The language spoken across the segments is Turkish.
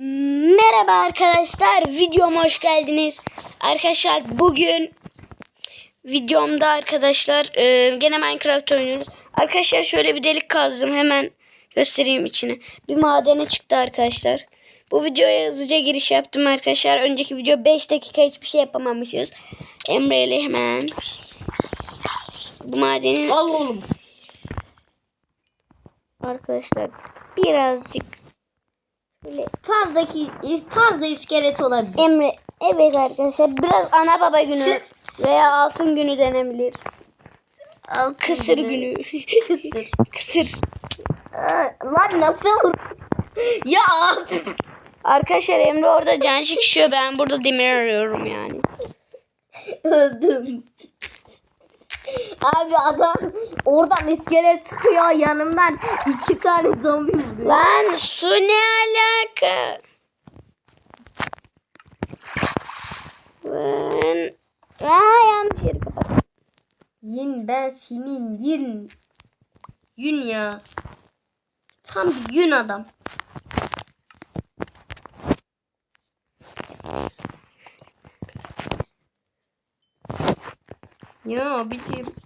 Merhaba arkadaşlar, videoma hoş geldiniz. Arkadaşlar bugün videomda arkadaşlar e, gene Minecraft oynuyoruz. Arkadaşlar şöyle bir delik kazdım hemen göstereyim içine. Bir madene çıktı arkadaşlar. Bu videoya hızlıca giriş yaptım arkadaşlar. Önceki video 5 dakika hiçbir şey yapamamışız. Emre ile hemen bu madeni Al oğlum. arkadaşlar birazcık böyle Fazlaki fazla iskelet olabilir. Emre evet arkadaşlar biraz ana baba günü veya altın günü denebilir. Al Kısır günü. Kısır. Kısır. Aa, Lan nasıl? ya Arkadaşlar Emre orada can çekişiyor ben burada demir arıyorum yani. öldüm. Abi adam oradan iskelet sıkıyor yanımdan iki tane zombi vuruyor. Lan su ne alaka? Ben... Aa yanlış yeri kapattım. Yin ben senin yin. Yün ya. Tam bir yün adam. Ya abicim.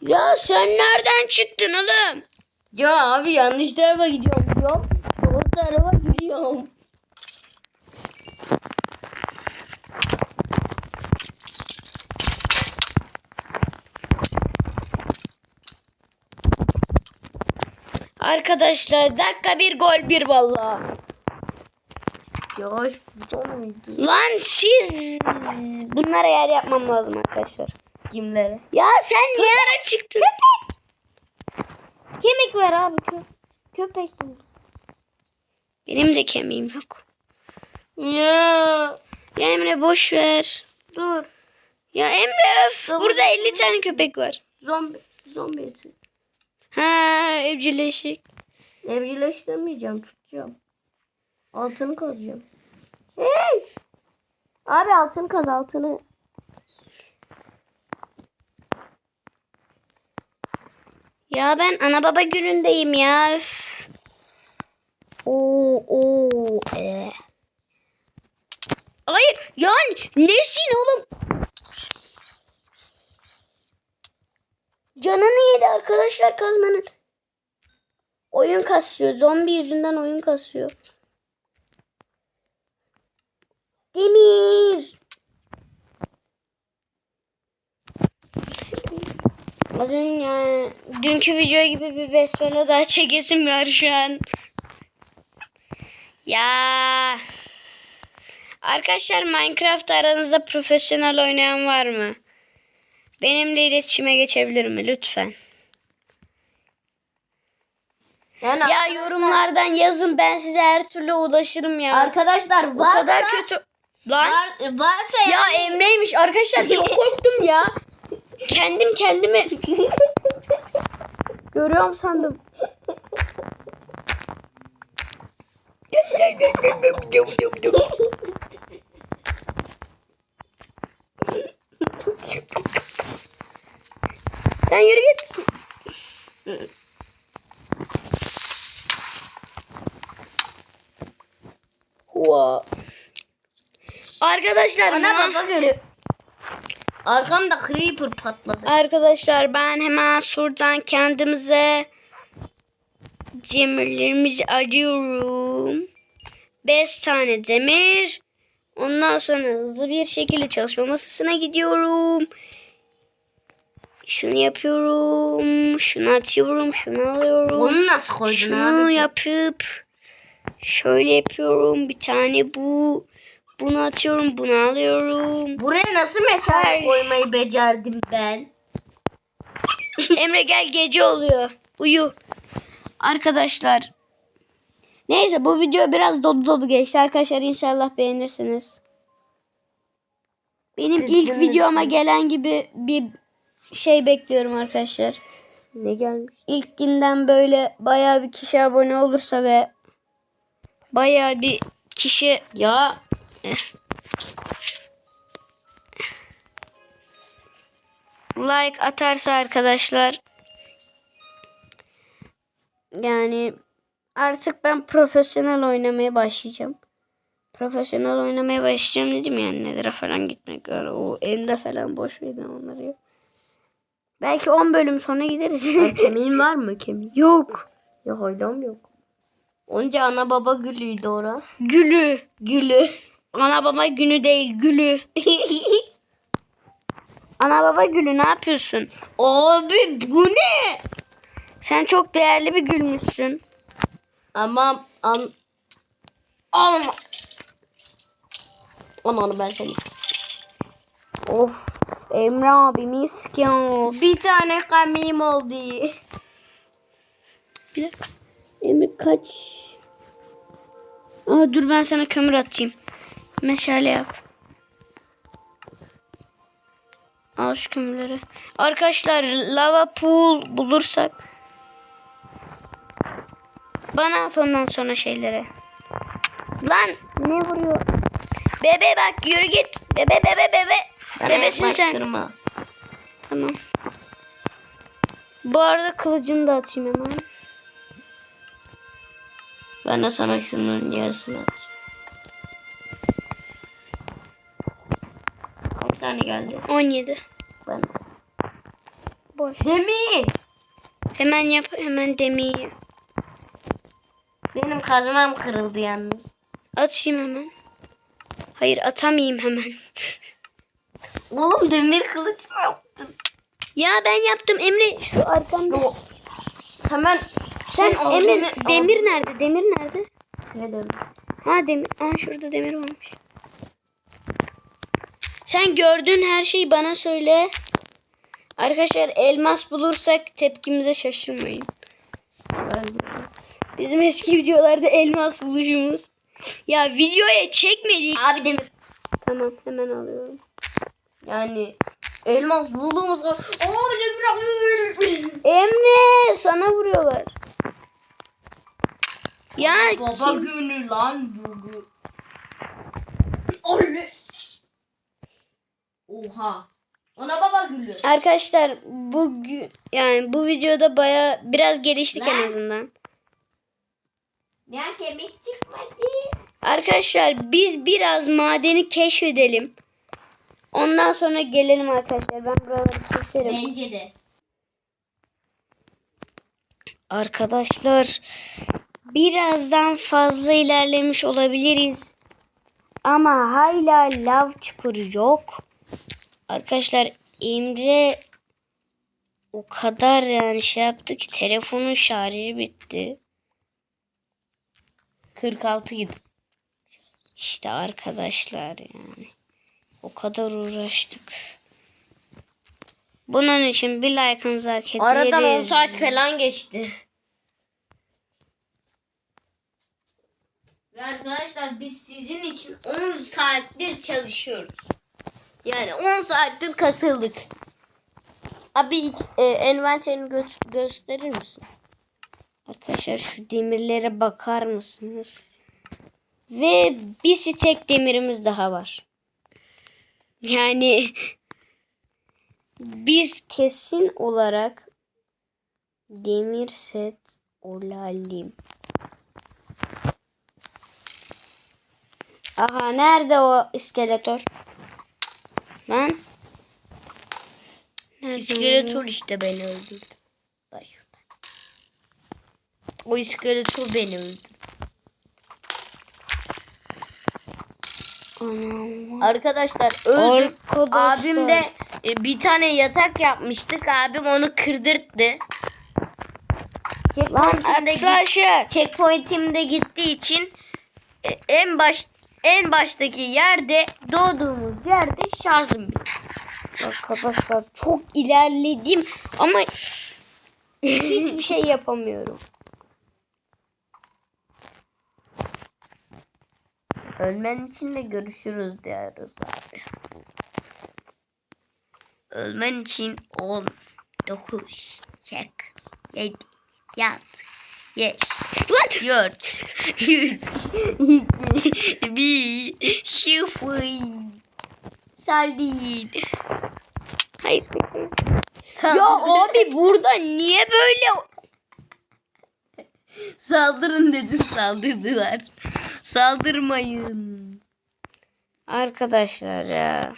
Ya sen nereden çıktın oğlum? Ya abi yanlış tarafa gidiyorum diyorum. Doğru tarafa gidiyorum. Arkadaşlar dakika bir gol bir valla. Yavaş burada mıydı? Lan siz bunlara yer yapmam lazım arkadaşlar. Kimlere? Ya sen niye ara çıktın? Kemik ver abi kö köpek. Benim de kemiğim yok. Ya Ya Emre boş ver. dur. Ya Emre öf. Burada 50 tane köpek var. Zombi zombi eti. Ha evcilleşik. Evcilleştirmeyeceğim tutacağım. Altını kazacağım. Hey! Abi altını kaz altını. Ya ben ana baba günündeyim ya. Oo oo. ee. Hayır ya nesin oğlum? Canını yedi arkadaşlar kazmanın. Oyun kasıyor. Zombi yüzünden oyun kasıyor. Demir. Az önce yani dünkü video gibi bir besmele daha çekesim var şu an. Ya. Arkadaşlar Minecraft aranızda profesyonel oynayan var mı? Benimle iletişime geçebilir mi lütfen? Yani Ya yorumlardan yazın ben size her türlü ulaşırım ya. arkadaşlar o varsa, kadar kötü. Lan var, varsa ya Emre'ymiş arkadaşlar çok korktum ya. Kendim kendime görüyorum sandım. Sen yürü git. Hua. Arkadaşlar Ana baba görü. Arkamda creeper patladı. Arkadaşlar ben hemen şuradan kendimize demirlerimizi arıyorum. 5 tane demir. Ondan sonra hızlı bir şekilde çalışma masasına gidiyorum. Şunu yapıyorum. Şunu atıyorum. Şunu alıyorum. Bunu nasıl koydun Şunu abi? yapıp şöyle yapıyorum. Bir tane bu. Bunu atıyorum. Bunu alıyorum. Buraya nasıl mesafe Ay. koymayı becerdim ben? Emre gel gece oluyor. Uyu. Arkadaşlar. Neyse bu video biraz dolu dolu geçti. Arkadaşlar inşallah beğenirsiniz. Benim ilk Üzgünüz. videoma gelen gibi bir şey bekliyorum arkadaşlar. Ne gelmiş? İlk günden böyle bayağı bir kişi abone olursa ve bayağı bir kişi Ya like atarsa arkadaşlar yani artık ben profesyonel oynamaya başlayacağım. Profesyonel oynamaya başlayacağım dedim yani nedir falan gitmek. Yani o ende falan boş verin onları yok. Belki 10 bölüm sonra gideriz. Kemiğin var mı kemiğin? yok. Yok hocam yok. Onca ana baba gülüydü ora. Gülü. Gülü. Ana baba günü değil gülü. Ana baba gülü ne yapıyorsun? Abi bu ne? Sen çok değerli bir gülmüşsün. Ama an Alma. Onu ben seni. Of Emre abimiz yalnız. Bir tane kemiğim oldu. Bir dakika. Emre kaç? Aa, dur ben sana kömür atayım. Meşale yap. Al şu kömürleri. Arkadaşlar lava pool bulursak bana at ondan sonra şeyleri. Lan ne vuruyor? Bebe bak yürü git. Bebe bebe bebe. Bebesin sen. Tamam. Bu arada kılıcını da atayım hemen. Ben de sana şunun yarısını atacağım. Tane geldi? 17. Ben. Boş. Demir. Hemen yap hemen demeyi. Benim kazmam kırıldı yalnız. Atayım hemen. Hayır atamayayım hemen. Oğlum demir kılıç mı yaptın? ya ben yaptım Emre şu arkamda. Yo. Sen ben Sen Emre demir- demir nerede? Demir nerede? Ne demir? Ha demir. Aa şurada demir varmış. Sen gördüğün her şeyi bana söyle. Arkadaşlar elmas bulursak tepkimize şaşırmayın. Bizim eski videolarda elmas buluşumuz. Ya videoya çekmedik. Abi demir. Tamam hemen alıyorum. Yani elmas bulduğumuz o demir. Emre sana vuruyorlar. Ya Baba kim? günü lan bu. Oha. Ona baba gülü. Arkadaşlar bu gü- yani bu videoda baya biraz geliştik en Lan. azından. Ya kemik çıkmadı. Arkadaşlar biz biraz madeni keşfedelim. Ondan sonra gelelim arkadaşlar. Ben buraları keserim. Bence de. Arkadaşlar birazdan fazla ilerlemiş olabiliriz. Ama hala lav çukuru yok. Arkadaşlar Emre o kadar yani şey yaptı ki telefonun şarjı bitti. 46 gibi. İşte arkadaşlar yani. O kadar uğraştık. Bunun için bir like'ınızı hak ederiz. Aradan 10 saat falan geçti. Ve arkadaşlar biz sizin için 10 saattir çalışıyoruz. Yani 10 saattir kasıldık. Abi e, envanterini gö- gösterir misin? Arkadaşlar şu demirlere bakar mısınız? Ve bir stek demirimiz daha var. Yani biz kesin olarak demir set olalım. Aha nerede o iskeletor? Lan. Nerede İskeletor işte beni öldürdü. Bak şurada. O iskeletor beni öldürdü. Anam. Arkadaşlar öldüm. Arkadaşlar. Abim de e, bir tane yatak yapmıştık. Abim onu kırdırttı. Git- arkadaşlar. checkpoint'imde gittiği için e, en baş en baştaki yerde doğduğumuz yerde şarjım. Arkadaşlar çok ilerledim ama hiçbir şey yapamıyorum. Ölmen için de görüşürüz diyoruz abi. Ölmen için 10, 9, 8, 7, 6, 7, Lan 4, 3, 2, 1, 0. Sardin. hayır. Ya abi burada niye böyle Saldırın dedi saldırdılar. Saldırmayın. Arkadaşlar ya.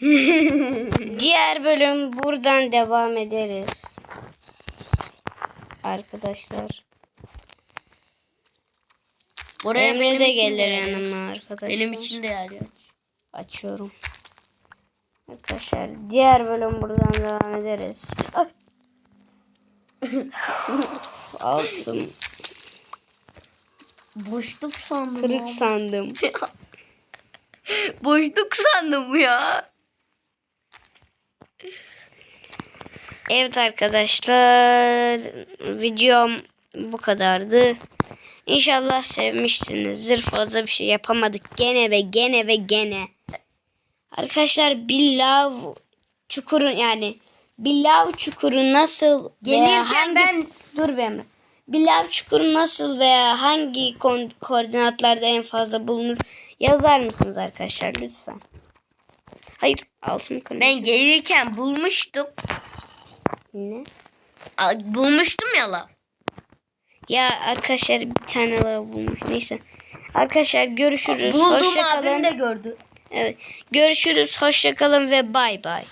Diğer bölüm buradan devam ederiz. Arkadaşlar. Buraya Emre benim de gelir yanıma arkadaşlar. Benim için de yer aç. Açıyorum. Arkadaşlar diğer bölüm buradan devam ederiz. Ay. Altım. Boşluk sandım. Kırık sandım. Boşluk sandım ya. Evet arkadaşlar videom bu kadardı. İnşallah sevmişsinizdir. Fazla bir şey yapamadık gene ve gene ve gene. Arkadaşlar bir lav çukurun yani bir lav çukuru nasıl Gelirken hangi ben- dur be Emre. Bir lav çukuru nasıl veya hangi koordinatlarda en fazla bulunur yazar mısınız arkadaşlar lütfen. Hayır altımı kırmızı. Ben gelirken bulmuştum. Ne? Bulmuştum ya la. Ya arkadaşlar bir tane lav bulmuş. Neyse. Arkadaşlar görüşürüz. Buldum Hoşça abim kalın. de gördü. Evet. Görüşürüz. Hoşça kalın ve bay bay.